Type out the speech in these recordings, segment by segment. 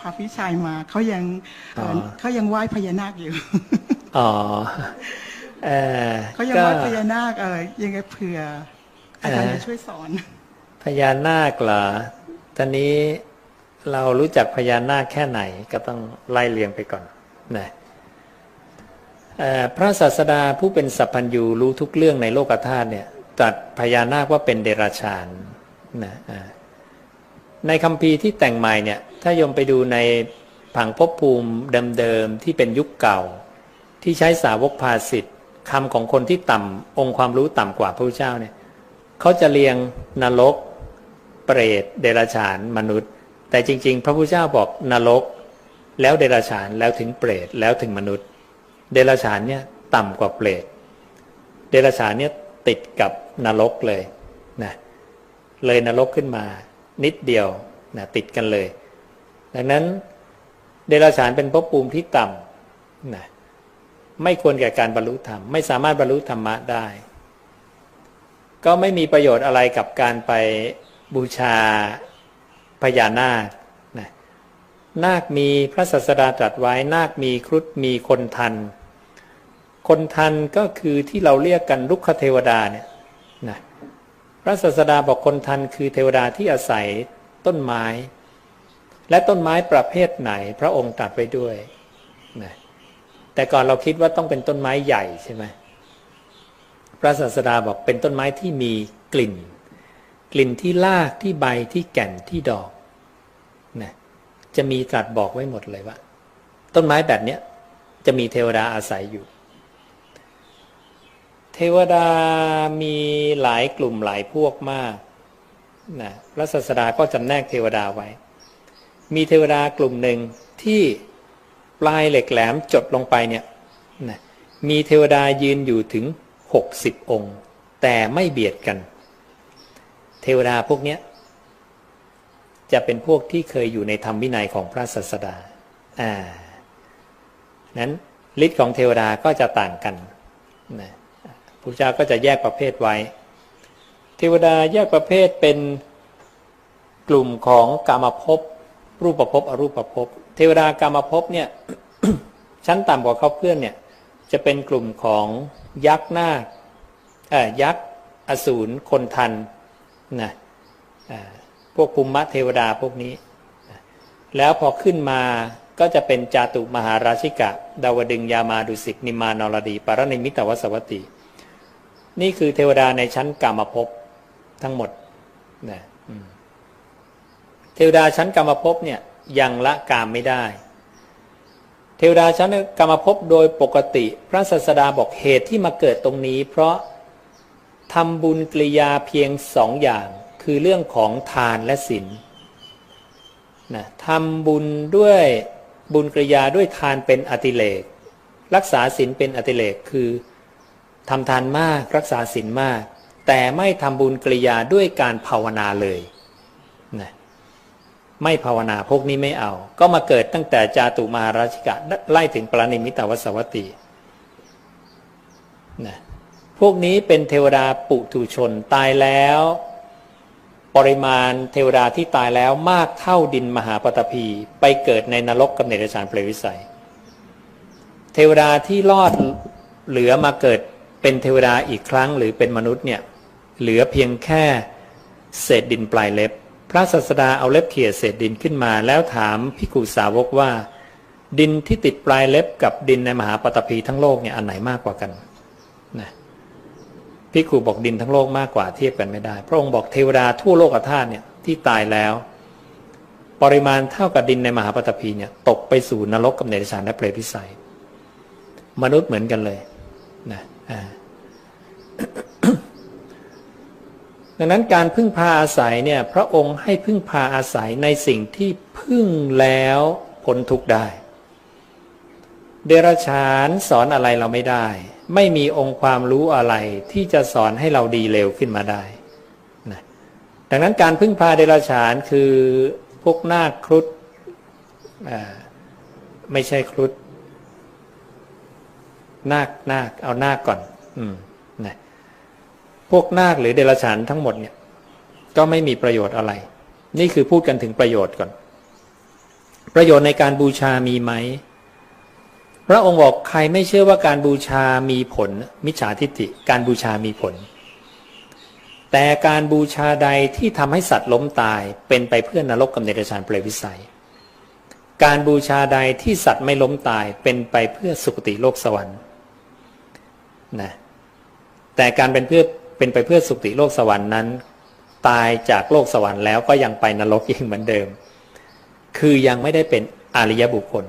พระพิชัยมาเขายังเอ่ออเขายังไหว้พญานาคอยู่ อ๋อเออเขายังก็ไหว้พญานาคเออยังไงเผื่ออาจารย์อ่าจะช่วยสอน พญานาคเหรอตอนนี้เรารู้จักพญานาคแค่ไหนก็ต้องไล่เรียงไปก่อนนะเอ่อพระศาสดาผู้เป็นสัพพัญญูรู้ทุกเรื่องในโลกธาตุเนี่ยตรัสพญานาคว่าเป็นเดรัจฉานนะอ่า ในคำพีร์ที่แต่งใหม่เนี่ยถ้ายมไปดูในผังภพภูมิเดิมๆที่เป็นยุคเก่า ที่ใช้สาวกภาสิทธิ์คำของคนที่ต่ำองค์ความรู้ต่ำกว่าพระพุทธเจ้าเนี่ยเขาจะเรียงนรก เปรต เดรัจฉานมนุษย์ แต่จริง ๆ พระพุทธเจ้าบอกนรก แล้วเดรัจฉานแล้วถึงเปรตแล้วถึงมนุษย์ เดรัจฉานเนี่ยต่ำกว่าเปรตเดรัจฉานเนี่ยติดกับนรกเลยนะเลยนรกขึ้นมา นิดเดียวนะติดกันเลย ดังนั้นเดรัจฉานเป็นภพภูมิที่ต่ำนะไม่ควรแก่การบรรลุธรรม ไม่สามารถบรรลุธรรมะได้ ก็ไม่มีประโยชน์อะไรกับการไปบูชาพญานาคนะนาคมีพระศาสดาตรัสไว้ นาคมีครุฑมีคนทัน คนทันก็คือที่เราเรียกกันลุกขเทวดาเนี่ยนะ ระศาสดาบอกคนทันคือเทวดาที่อาศัยต้นไม้ และต้นไม้ประเภทไหน พระองค์ตรัสไว้ด้วยนะแต่ก่อนเราคิดว่าต้องเป็นต้นไม้ใหญ่ใช่ไหมพระศาสดาบอกเป็นต้นไม้ที่มีกลิ่น กลิ่นที่รากที่ใบที่แก่นที่ดอกนะจะมีตรัสบอกไว้หมดเลยว่า ต้นไม้แบบเนี้ยจะมีเทวดาอาศัยอยู่ เทวดามีหลายกลุ่มหลายพวกมากนะพระศาสดาก็จำแนกเทวดาไว้ มีเทวดากลุ่มหนึ่งที่ปลายเหล็กแหลมจดลงไปเนี่ยนะมีเทวดายืนอยู่ถึง 60 องค์ แต่ไม่เบียดกัน เทวดาพวกเนี้ยจะเป็นพวกที่เคยอยู่ในธรรมวินัยของพระศาสดา อ่า นั้นฤทธิ์ของเทวดาก็จะต่างกันนะ พระเจ้าก็จะแยกประเภทไว้ เทวดาแยกประเภทเป็นกลุ่มของกามภพรูปภพอรูปภพเทวดากามภพเนี่ยชั้นต่ำกว่าเขาเพื่อนเนี่ยจะเป็นกลุ่มของยักษ์หน้าเอ่ยักษ์อสูรคนทันนะพวกภูมิเทวดาพวกนี้ แล้วพอขึ้นมาก็จะเป็นจาตุมหาราชิกะ ดาวดึงยามาดุสิกนิมานรดีปารณิมิตวสวัตติ นี่คือเทวดาในชั้นกามภพทั้งหมดนะเทวดาชั้นกามภพเนี่ยยังละกามไม่ได้ เทวดาชั้นกรรมภพโดยปกติ พระศาสดาบอกเหตุที่มาเกิดตรงนี้ เพราะทำบุญกริยาเพียงสองอย่างคือเรื่องของทานและศีลนะทำบุญด้วยบุญกริยาด้วยทานเป็นอติเลก รักษาศีลเป็นอติเลกคือ ทำทานมากรักษาศีลมาก แต่ไม่ทำบุญกริยาด้วยการภาวนาเลยนะไม่ภาวนาพวกนี้ไม่เอา ก็มาเกิดตั้งแต่จาตุมาราชิกะไล่ถึงปรานิมิตาวสวัตตินะพวกนี้เป็นเทวดาปุถุชนตายแล้ว ปริมาณเทวดาที่ตายแล้วมากเท่าดินมหาปฐพี ไปเกิดในนรกกับเนรชานเปรวิสัย เทวดาที่รอดเหลือมาเกิด เป็นเทวดาอีกครั้งหรือเป็นมนุษย์เนี่ยเหลือเพียงแค่เศษดินปลายเล็บ พระศาสดาเอาเล็บเขี่ยเศษดินขึ้นมา แล้วถามพิกุสาวกว่า ดินที่ติดปลายเล็บกับดินในมหาปฐพีทั้งโลกเนี่ยอันไหนมากกว่ากันนะพิกุบอกดินทั้งโลกมากกว่าเทียบกันไม่ได้ พระองค์บอกเทวดาทั่วโลกธาตุเนี่ยที่ตายแล้ว ปริมาณเท่ากับดินในมหาปฐพีเนี่ยตกไปสู่นรกกับเนรชานและเปรตพิสัย มนุษย์เหมือนกันเลยนะอ่า ดังนั้นการพึ่งพาอาศัยเนี่ยพระองค์ให้พึ่งพาอาศัยในสิ่งที่พึ่งแล้วพ้นทุกได้ เดรัจฉานสอนอะไรเราไม่ได้ ไม่มีองค์ความรู้อะไรที่จะสอนให้เราดีเร็วขึ้นมาได้นะดังนั้นการพึ่งพาเดรัจฉานคือพวกนาคครุฑไม่ใช่ครุฑนาคนาคเอานาคก่อน อืมนะ พวกนาคหรือเดรัจฉานทั้งหมดเนี่ย ก็ไม่มีประโยชน์อะไร นี่คือพูดกันถึงประโยชน์ก่อน ประโยชน์ในการบูชามีไหมพระองค์บอกใครไม่เชื่อว่าการบูชามีผล มิจฉาทิฏฐิการบูชามีผล แต่การบูชาใดที่ทำให้สัตว์ล้มตาย เป็นไปเพื่อนรกกับเนรชานเปรตวิสัย การบูชาใดที่สัตว์ไม่ล้มตายเป็นไปเพื่อสุคติโลกสวรรค์นะแต่การเป็นเพื่อ เป็นไปเพื่อสุติโลกสวรรค์นั้น ตายจากโลกสวรรค์แล้วก็ยังไปนรกอีกเหมือนเดิม คือยังไม่ได้เป็นอริยบุคคล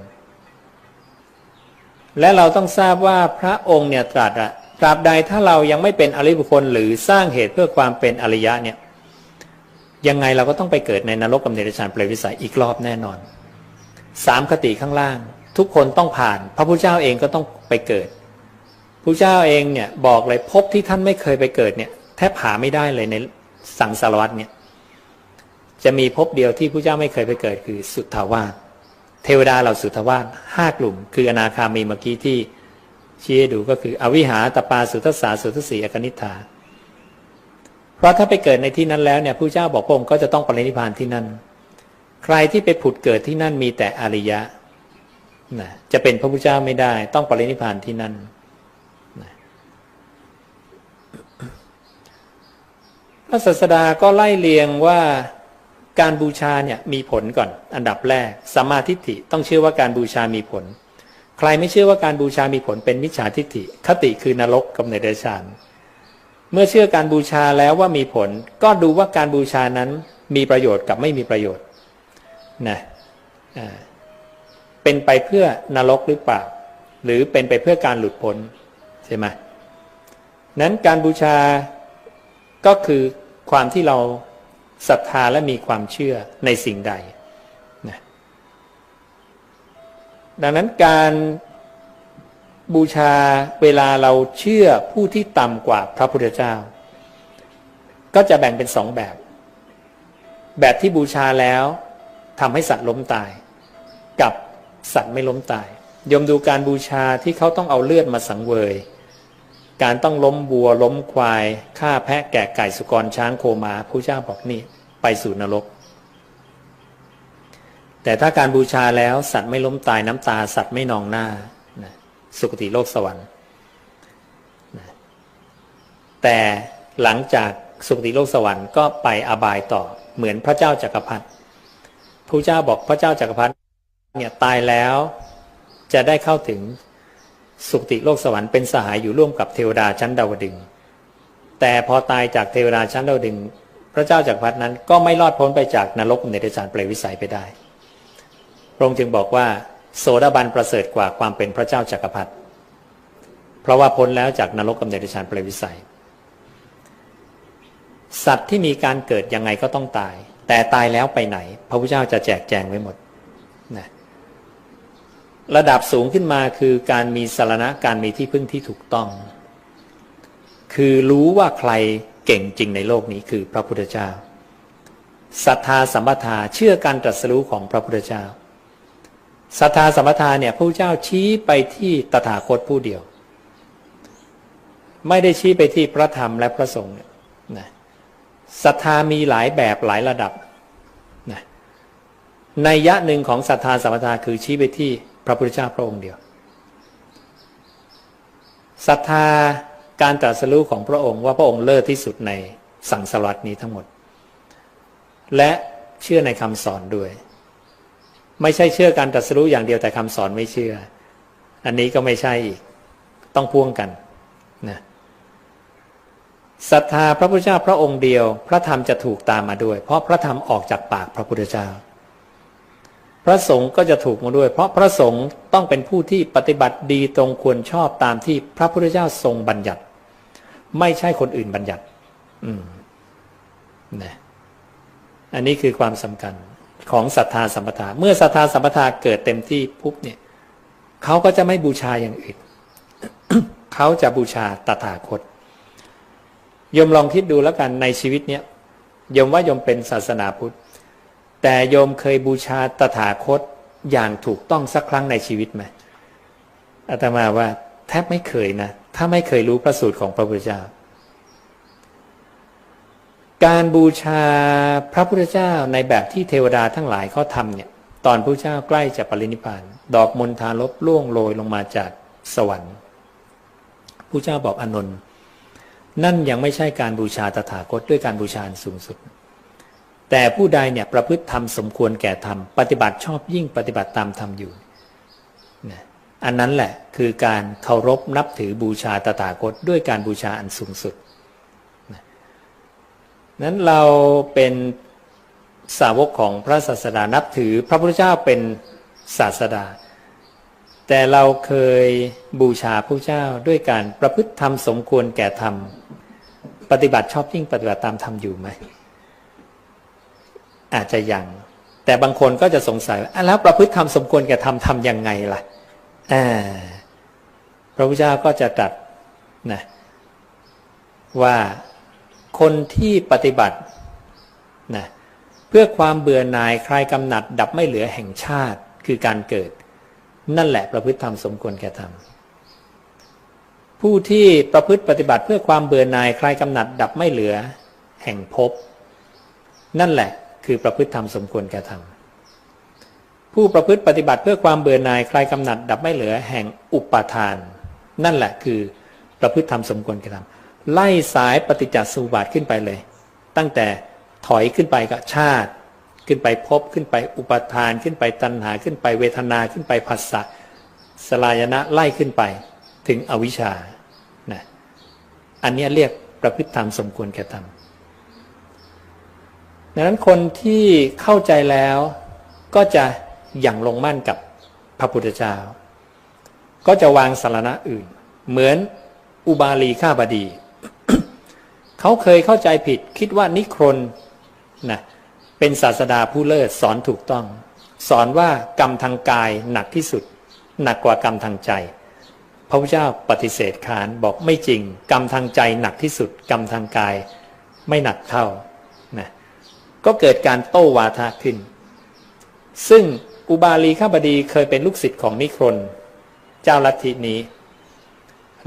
และเราต้องทราบว่าพระองค์เนี่ยตรัสอะตราบใดถ้าเรายังไม่เป็นอริยบุคคล หรือสร้างเหตุเพื่อความเป็นอริยะเนี่ยยังไงเราก็ต้องไปเกิดในนรกกับเนรชานเปรตวิสัยอีกรอบแน่นอนสามคติข้างล่าง ทุกคนต้องผ่าน พระพุทธเจ้าเองก็ต้องไปเกิด ระเจ้าเองเนี่ยบอกเลยพบที่ท่านไม่เคยไปเกิดเนี่ย แทบหาไม่ได้เลยในสังสารวัตเนี่ย จะมีภพเดียวที่พระเจ้าไม่เคยไปเกิดคือสุทธาวาสเทวดาเหล่าสุทธาวาสห้ากลุ่ม คืออนาคามีเมื่อกี้ที่ชี้ให้ดูก็คือ อวิหาตปาสุทธสาสุทธสีอกนิฐาเพราะถ้าไปเกิดในที่นั้นแล้วเนี่ยพระเจ้าบอกพระองค์ก็จะต้องปรินิพานที่นั่น ใครที่ไปผุดเกิดที่นั่นมีแต่อริยะนะจะเป็นพระพุทธเจ้าไม่ได้ ต้องปรินิพานที่นั่นนะ พระศาสดาก็ไล่เรียงว่าการบูชาเนี่ยมีผลก่อน อันดับแรกสัมมาทิฏฐิต้องเชื่อว่าการบูชามีผล ใครไม่เชื่อว่าการบูชามีผลเป็นมิจฉาทิฏฐิ คติคือนรกกับเนรชานเมื่อเชื่อการบูชาแล้วว่ามีผล ก็ดูว่าการบูชานั้นมีประโยชน์กับไม่มีประโยชน์นะเป็นไปเพื่อนรกหรือเปล่า หรือเป็นไปเพื่อการหลุดพ้นใช่ไหมนั้นการบูชา ก็คือความที่เราศรัทธาและมีความเชื่อในสิ่งใดนะดังนั้นการบูชาเวลาเราเชื่อผู้ที่ต่ำกว่าพระพุทธเจ้า ก็จะแบ่งเป็นสองแบบ แบบที่บูชาแล้วทำให้สัตว์ล้มตาย กับสัตว์ไม่ล้มตายยมดูการบูชาที่เขาต้องเอาเลือดมาสังเวย การต้องล้มบัวล้มควายฆ่าแพะแกะไก่สุกรช้างโคมาผู้เจ้าบอกนี่ไปสู่นรก แต่ถ้าการบูชาแล้วสัตว์ไม่ล้มตายน้ำตา สัตว์ไม่นองหน้าสุคติโลกสวรรค์แต่หลังจากสุคติโลกสวรรค์ก็ไปอบายต่อเหมือนพระเจ้าจากักรพรรดิพระเจ้าบอกพระเจ้าจากักรพรรดิเนี่ยตายแล้วจะได้เข้าถึง สุคติโลกสวรรค์เป็นสหายอยู่ร่วมกับเทวดาชั้นดาวดึง แต่พอตายจากเทวดาชั้นดาวดึง พระเจ้าจากักรพรรดนั้นก็ไม่รอดพ้นไปจากนรกเนรชานเปรวิสัยไปได้ พระองค์จึงบอกว่า โสดาบันประเสริฐกว่าความเป็นพระเจ้าจากักรพรรดิ เพราะว่าพ้นแล้วจากนรกกับเนรชานเปรวิสัย สัตว์ที่มีการเกิดยังไงก็ต้องตาย แต่ตายแล้วไปไหน พระพุทธเจ้าจะแจกแจงไว้หมด ระดับสูงขึ้นมาคือการมีสารณะการมีที่พึ่งที่ถูกต้อง คือรู้ว่าใครเก่งจริงในโลกนี้คือพระพุทธเจ้าศรัทธาสัมปทาเชื่อการตรัสรู้ของพระพุทธเจ้าศรัทธาสัมปทาเนี่ยพระเจ้าชี้ไปที่ตถาคตผู้เดียว ไม่ได้ชี้ไปที่พระธรรมและพระสงฆ์นะศรัทธามีหลายแบบหลายระดับนะในยะหนึ่งของศรัทธาสัมปทาคือชี้ไปที่ พระพุทธเจ้าพระองค์เดียวศรัทธาการตรัสรู้ของพระองค์ว่าพระองค์เลิศที่สุดในสังสารวัตนี้ทั้งหมด และเชื่อในคำสอนด้วย ไม่ใช่เชื่อการตรัสรู้อย่างเดียวแต่คำสอนไม่เชื่อ อันนี้ก็ไม่ใช่อีกต้องพ่วงกันนะศรัทธาพระพุทธเจ้าพระองค์เดียว พระธรรมจะถูกตามมาด้วย เพราะพระธรรมออกจากปากพระพุทธเจ้า พระสงฆ์ก็จะถูกมาด้วย เพราะพระสงฆ์ต้องเป็นผู้ที่ปฏิบัติดีตรงควรชอบตามที่พระพุทธเจ้าทรงบัญญัติ ไม่ใช่คนอื่นบัญญัติ อืมนะอันนี้คือความสำคัญของศรัทธาสัมปทา เมื่อศรัทธาสัมปทาเกิดเต็มที่ปุ๊บเนี่ยเขาก็จะไม่บูชาอย่างอื่นเขาจะบูชาตถาคตยมลองคิดดูแล้วกันในชีวิตเนี้ยยมว่ายมเป็นศาสนาพุทธ แต่โยมเคยบูชาตถาคตอย่างถูกต้องสักครั้งในชีวิตไหมอาตมาว่าแทบไม่เคยนะ ถ้าไม่เคยรู้พระสูตรของพระพุทธเจ้า การบูชาพระพุทธเจ้าในแบบที่เทวดาทั้งหลายเขาทำเนี่ย ตอนพระเจ้าใกล้จะปรินิพานดอกมณฑาลบล่วงโรยลงมาจากสวรรค์พระเจ้าบอกอนนท์นั่นยังไม่ใช่การบูชาตถาคตด้วยการบูชาสูงสุด แต่ผู้ใดเนี่ยประพฤติธรรมสมควรแก่ธรรมปฏิบัติชอบยิ่งปฏิบัติตามธรรมอยู่นะอันนั้นแหละคือการเคารพนับถือบูชาตถาคตด้วยการบูชาอันสูงสุดนะนั้นเราเป็นสาวกของพระศาสดานับถือพระพุทธเจ้าเป็นศาสดา แต่เราเคยบูชาพระเจ้าด้วยการประพฤติธรรมสมควรแก่ธรรม ปฏิบัติชอบยิ่งปฏิบัติตามธรรมอยู่ไหม อาจจะยัง แต่บางคนก็จะสงสัยว่าแล้วประพฤติธรรมสมควรแก่ธรรมทำยังไงล่ะอ่าพระพุทธเจ้าก็จะตรัสนะว่าคนที่ปฏิบัตินะเพื่อความเบื่อหน่ายคลายกำหนัด ดับไม่เหลือแห่งชาติคือการเกิด นั่นแหละประพฤติธรรมสมควรแก่ธรรมผู้ที่ประพฤติปฏิบัติเพื่อความเบื่อหน่ายคลายกำหนัด ดับไม่เหลือ แห่งภพนั่นแหละ คือประพฤติธรรมสมควรแก่ธรรมผู้ประพฤติปฏิบัติเพื่อความเบื่อหน่ายคลายกำหนัดดับไม่เหลือแห่งอุปาทาน นั่นแหละคือประพฤติธรรมสมควรแก่ธรรมไล่สายปฏิจจสมุปบาทขึ้นไปเลย ตั้งแต่ถอยขึ้นไปกับชาติ ขึ้นไปภพขึ้นไปอุปาทานขึ้นไปตัณหาขึ้นไปเวทนาขึ้นไปผัสสะสลายนะไล่ขึ้นไปถึงอวิชชานะอันนี้เรียกประพฤติธรรมสมควรแก่ธรรม ดังนั้นคนที่เข้าใจแล้วก็จะอย่างลงมั่นกับพระพุทธเจ้า ก็จะวางสารณะอื่น เหมือนอุบาลีข้าบดี เขาเคยเข้าใจผิดคิดว่านิครนนะเป็นศาสดาผู้เลิศสอนถูกต้อง สอนว่ากรรมทางกายหนักที่สุด หนักกว่ากรรมทางใจ พระพุทธเจ้าปฏิเสธขานบอกไม่จริง กรรมทางใจหนักที่สุด กรรมทางกายไม่หนักเท่า ก็เกิดการโต้วาทะขึ้น ซึ่งอุบาลีข้าบดีเคยเป็นลูกศิษย์ของนิครนเจ้าลัทธินี้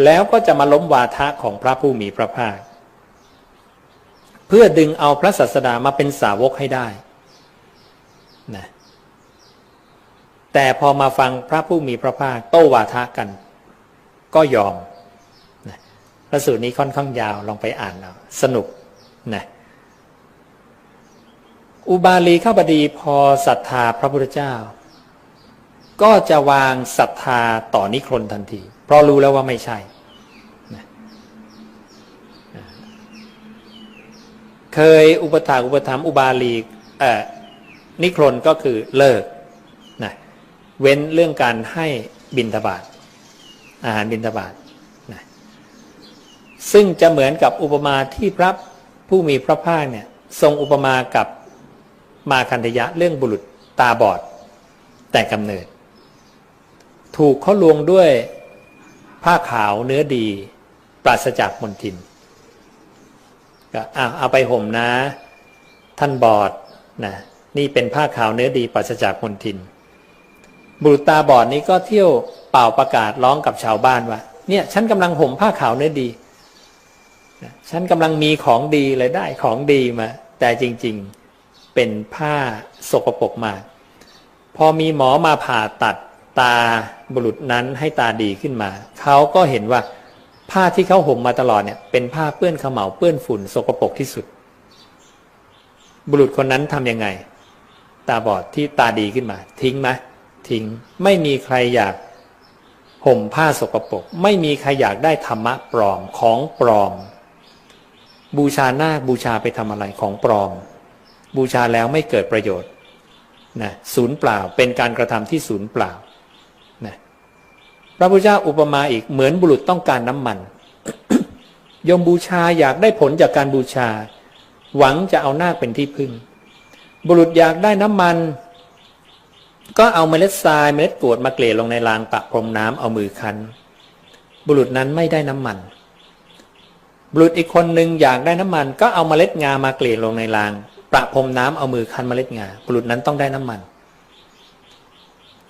แล้วก็จะมาล้มวาทะของพระผู้มีพระภาค เพื่อดึงเอาพระศาสดามาเป็นสาวกให้ได้นะแต่พอมาฟังพระผู้มีพระภาคโต้วาทะกัน ก็ยอมนะพระสูตรนี้ค่อนข้างยาวลองไปอ่านเอาสนุกนะ อุบาลีข้าบดีพอศรัทธาพระพุทธเจ้า ก็จะวางศรัทธาต่อนิครนทันที เพราะรู้แล้วว่าไม่ใช่ เคยอุปถาอุปถัมอุบาลีนิครนก็คือเลิกนะเว้นเรื่องการให้บิณฑบาตอาหารบิณฑบาตนะซึ่งจะเหมือนกับอุปมาที่พระผู้มีพระภาคเนี่ยทรงอุปมากับ มาคันธยะเรื่องบุรุษตาบอด แต่กำเนิด ถูกเขาลวงด้วยผ้าขาวเนื้อดี ปราศจากมลทินก็อะเอาไปห่มนะ ท่านบอดนะนี่เป็นผ้าขาวเนื้อดีปราศจากมลทิน บุรุษตาบอดนี้ก็เที่ยวเป่าประกาศร้องกับชาวบ้านว่า เนี่ยฉันกำลังห่มผ้าขาวเนื้อดีฉันกำลังมีของดีเลยได้ของดีมา แต่จริง ๆ เป็นผ้าสกปรกมาก พอมีหมอมาผ่าตัดตาบุรุษนั้นให้ตาดีขึ้นมา เขาก็เห็นว่าผ้าที่เขาห่มมาตลอดเนี่ย เป็นผ้าเปื้อนขมเหลาเปื้อนฝุ่นสกปรกที่สุด บุรุษคนนั้นทำยังไง ตาบอดที่ตาดีขึ้นมา ทิ้งไหมทิ้งไม่มีใครอยากห่มผ้าสกปรกไม่มีใครอยากได้ธรรมะปลอมของปลอม บูชาหน้าบูชาไปทำอะไรของปลอม บูชาแล้วไม่เกิดประโยชน์นะศูนย์เปล่าเป็นการกระทำที่ศูนย์เปล่านะพระพุทธเจ้าอุปมาอีกเหมือนบุรุษต้องการน้ำมันยมบูชาอยากได้ผลจากการบูชา หวังจะเอาหน้าเป็นที่พึ่ง บุรุษอยากได้น้ำมัน ก็เอาเมล็ดทรายเมล็ดกรวดมาเกลี่ยลงในรางปะพรมน้ำเอามือคันบุรุษนั้นไม่ได้น้ำมัน บุรุษอีกคนหนึ่งอยากได้น้ำมัน ก็เอาเมล็ดงามาเกลี่ยลงในราง ประพรมน้ำเอามือคั้นเมล็ดงาบุรุษนั้นต้องได้น้ำมัน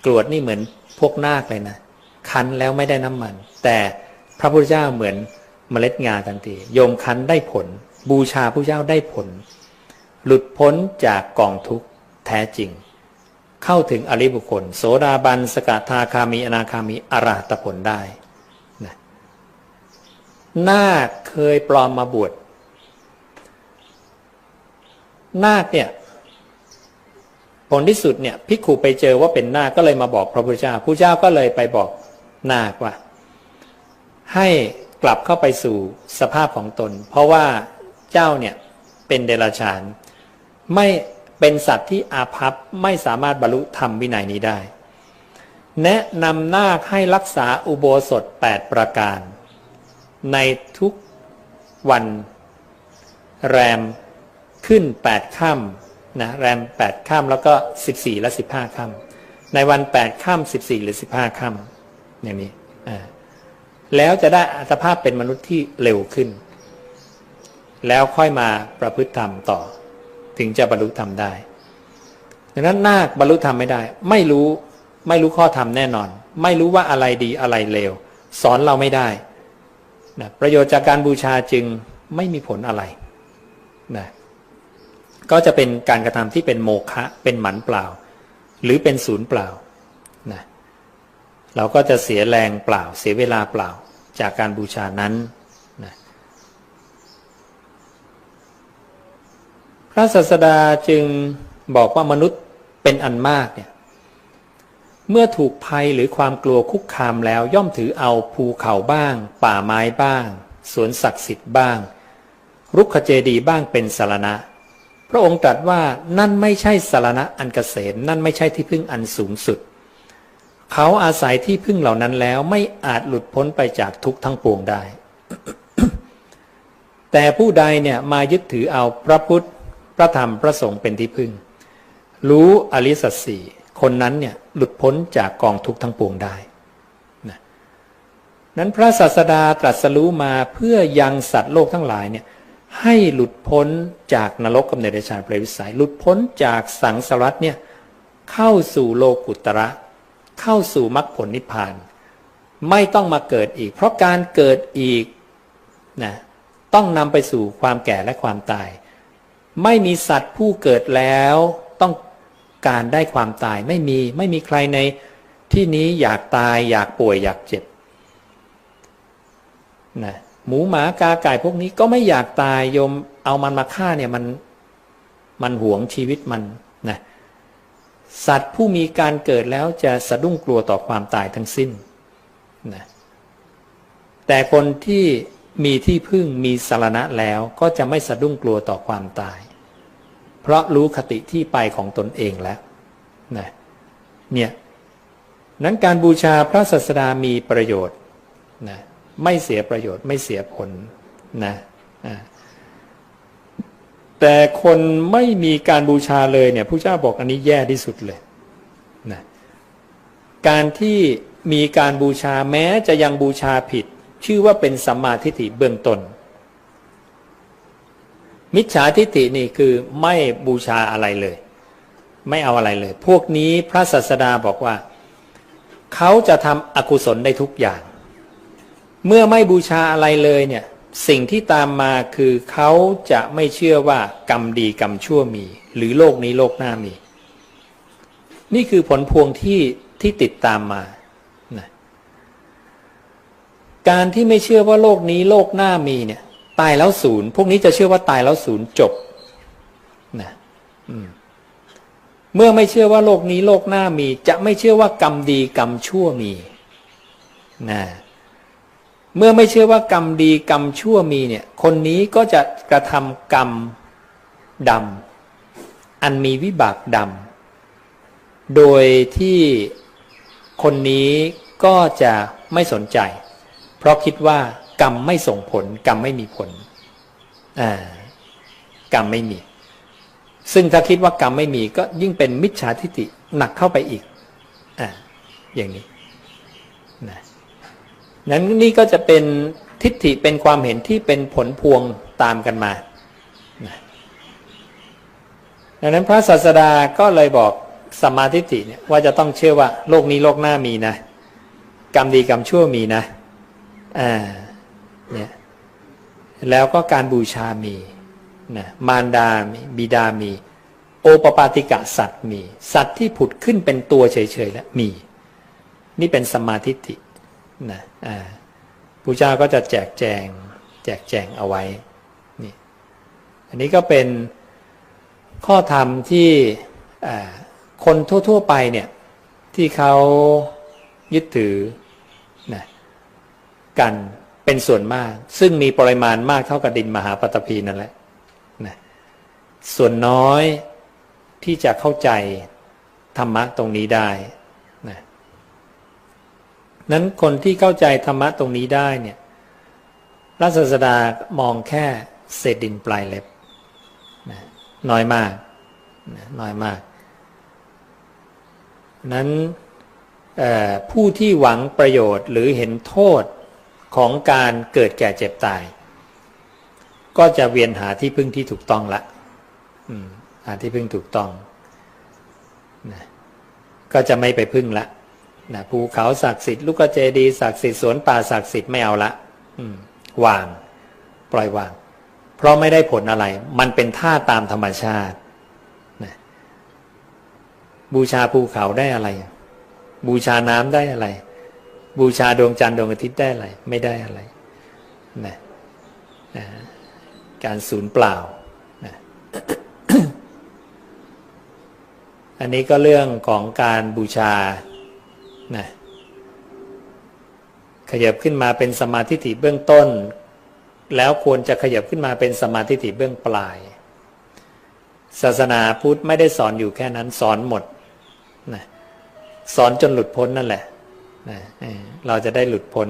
กรวดนี่เหมือนพวกนาคเลยนะคั้นแล้วไม่ได้น้ำมัน แต่พระพุทธเจ้าเหมือนเมล็ดงาทันทีโยมคั้นได้ผล บูชาพระเจ้าได้ผล หลุดพ้นจากกองทุกข์แท้จริง เข้าถึงอริบุคคล โสดาบันสกทาคามีอนาคามีอรหัตผลได้นะนาคเคยปลอมมาบวช นาคเนี่ยผลที่สุดเนี่ยพิกขุไปเจอว่าเป็นนาคก็เลยมาบอกพระพุทธเจ้าพระเจ้าก็เลยไปบอกนาคว่า ให้กลับเข้าไปสู่สภาพของตน เพราะว่าเจ้าเนี่ยเป็นเดรัจฉาน ไม่เป็นสัตว์ที่อาภัพไม่สามารถบรรลุธรรมวินัยนี้ได้ แนะนำนาคให้รักษาอุโบสถ 8 ประการ ในทุกวันแรม ขึ้น 8ค่ำนะแรม 8ค่ำแล้วก็ 14 และ 15ค่ำในวัน 8ค่ำ14 หรือ 15ค่ำอย่างนี้อ่าแล้วจะได้อัตภาพเป็นมนุษย์ที่เร็วขึ้น แล้วค่อยมาประพฤติธรรมต่อ ถึงจะบรรลุธรรมได้ดังนั้นนาคบรรลุธรรมไม่ได้ ไม่รู้ไม่รู้ข้อธรรมแน่นอน ไม่รู้ว่าอะไรดีอะไรเลวสอนเราไม่ได้นะประโยชน์จากการบูชาจึงไม่มีผลอะไรนะ ก็จะเป็นการกระทำที่เป็นโมฆะเป็นหมันเปล่า หรือเป็นศูนย์เปล่านะเราก็จะเสียแรงเปล่า เสียเวลาเปล่าจากการบูชานั้นนะพระศาสดาจึงบอกว่ามนุษย์เป็นอันมากเนี่ยเมื่อถูกภัยหรือความกลัวคุกคามแล้วย่อมถือเอาภูเขาบ้าง ป่าไม้บ้าง สวนศักดิ์สิทธิ์บ้าง รุกขเจดีย์บ้างเป็นสารณะ พระองค์ตรัสว่านั่นไม่ใช่สารณะอันเกษมนั่นไม่ใช่ที่พึ่งอันสูงสุด เขาอาศัยที่พึ่งเหล่านั้นแล้วไม่อาจหลุดพ้นไปจากทุกข์ทั้งปวงได้ แต่ผู้ใดเนี่ยมายึดถือเอาพระพุทธพระธรรมพระสงฆ์เป็นที่พึ่ง รู้อริสัจสี่คนนั้นเนี่ยหลุดพ้นจากกองทุกข์ทั้งปวงได้นั้นพระศาสดาตรัสรู้มาเพื่อยังสัตว์โลกทั้งหลายเนี่ย ให้หลุดพ้นจากนรกกำเนิดชานเปรตวิสัย หลุดพ้นจากสังสารวัฏเนี่ยเข้าสู่โลกุตระ เข้าสู่มรรคผลนิพพาน ไม่ต้องมาเกิดอีก เพราะการเกิดอีกนะต้องนำไปสู่ความแก่และความตาย ไม่มีสัตว์ผู้เกิดแล้วต้องการได้ความตายไม่มีไม่มีใครในที่นี้อยากตายอยากป่วยอยากเจ็บนะ หมูหมากาไก่พวกนี้ก็ไม่อยากตายโยมเอามันมาฆ่าเนี่ยมันมันหวงชีวิตมันนะสัตว์ผู้มีการเกิดแล้วจะสะดุ้งกลัวต่อความตายทั้งสิ้นนะแต่คนที่มีที่พึ่งมีสารณะแล้วก็จะไม่สะดุ้งกลัวต่อความตาย เพราะรู้คติที่ไปของตนเองแล้วนะเนี่ยนั้นการบูชาพระศาสดามีประโยชน์นะ ไม่เสียประโยชน์ไม่เสียผลนะแต่คนไม่มีการบูชาเลยเนี่ยผู้เจ้าบอกอันนี้แย่ที่สุดเลยนะการที่มีการบูชาแม้จะยังบูชาผิด ชื่อว่าเป็นสัมมาทิฏฐิเบื้องต้นมิจฉาทิฏฐินี่คือไม่บูชาอะไรเลย ไม่เอาอะไรเลย พวกนี้พระศาสดาบอกว่า เขาจะทำอกุศลได้ทุกอย่าง เมื่อไม่บูชาอะไรเลยเนี่ย สิ่งที่ตามมาคือเขาจะไม่เชื่อว่ากรรมดีกรรมชั่วมี หรือโลกนี้โลกหน้ามี นี่คือผลพวงที่ที่ติดตามมานะการที่ไม่เชื่อว่าโลกนี้โลกหน้ามีเนี่ย ตายแล้วศูนย์พวกนี้จะเชื่อว่าตายแล้วศูนย์จบนะเมื่อไม่เชื่อว่าโลกนี้โลกหน้ามี จะไม่เชื่อว่ากรรมดีกรรมชั่วมีนะ เมื่อไม่เชื่อว่ากรรมดีกรรมชั่วมีเนี่ย คนนี้ก็จะกระทำกรรมดำอันมีวิบากดำโดยที่คนนี้ก็จะไม่สนใจ เพราะคิดว่ากรรมไม่ส่งผล กรรมไม่มีผลอ่ากรรมไม่มี ซึ่งถ้าคิดว่ากรรมไม่มีก็ยิ่งเป็นมิจฉาทิฏฐิหนักเข้าไปอีกอ่าอย่างนี้ นั้นนี่ก็จะเป็นทิฏฐิเป็นความเห็นที่เป็นผลพวงตามกันมาดังนั้นพระศาสดาก็เลยบอกสมาทิฏฐิเนี่ยว่าจะต้องเชื่อว่าโลกนี้โลกหน้ามีนะ กรรมดีกรรมชั่วมีนะอ่าเนี่ยแล้วก็การบูชามีนะมารดามีบิดามี โอปปาติกะสัตว์มี สัตว์ที่ผุดขึ้นเป็นตัวเฉยๆแล้วมี นี่เป็นสมาธิิ นะอ่าพระเจ้าก็จะแจกแจง แจกแจงเอาไว้นี่อันนี้ก็เป็นข้อธรรมที่คนทั่ว ๆ ไปเนี่ยที่เขายึดถือนะกันเป็นส่วนมาก ซึ่งมีปริมาณมากเท่ากับดินมหาปฐพีนั่นแหละนะส่วนน้อยที่จะเข้าใจธรรมะตรงนี้ได้ นั้นคนที่เข้าใจธรรมะตรงนี้ได้เนี่ยพระศาสดามองแค่เศษดินปลายเล็บนะน้อยมากนะน้อยมาก นั้นผู้ที่หวังประโยชน์หรือเห็นโทษของการเกิดแก่เจ็บตาย ก็จะเวียนหาที่พึ่งที่ถูกต้องละหาที่พึ่งถูกต้องนะก็จะไม่ไปพึ่งละ นะภูเขาศักดิ์สิทธิ์ลูกเจดีศักดิ์สิทธิ์สวนป่าศักดิ์สิทธิ์ไม่เอาละวาง ปล่อยวาง เพราะไม่ได้ผลอะไร มันเป็นท่าตามธรรมชาตินะบูชาภูเขาได้อะไร บูชาน้ำได้อะไร บูชาดวงจันทร์ดวงอาทิตย์ได้อะไร ไม่ได้อะไรนะนะการสูญเปล่านะอันนี้ก็เรื่องของการบูชา นะขยับขึ้นมาเป็นสมาธิฐิเบื้องต้น แล้วควรจะขยับขึ้นมาเป็นสมาธิฐิเบื้องปลาย ศาสนาพุทธไม่ได้สอนอยู่แค่นั้นสอนหมดนะสอนจนหลุดพ้นนั่นแหละนะเราจะได้หลุดพ้น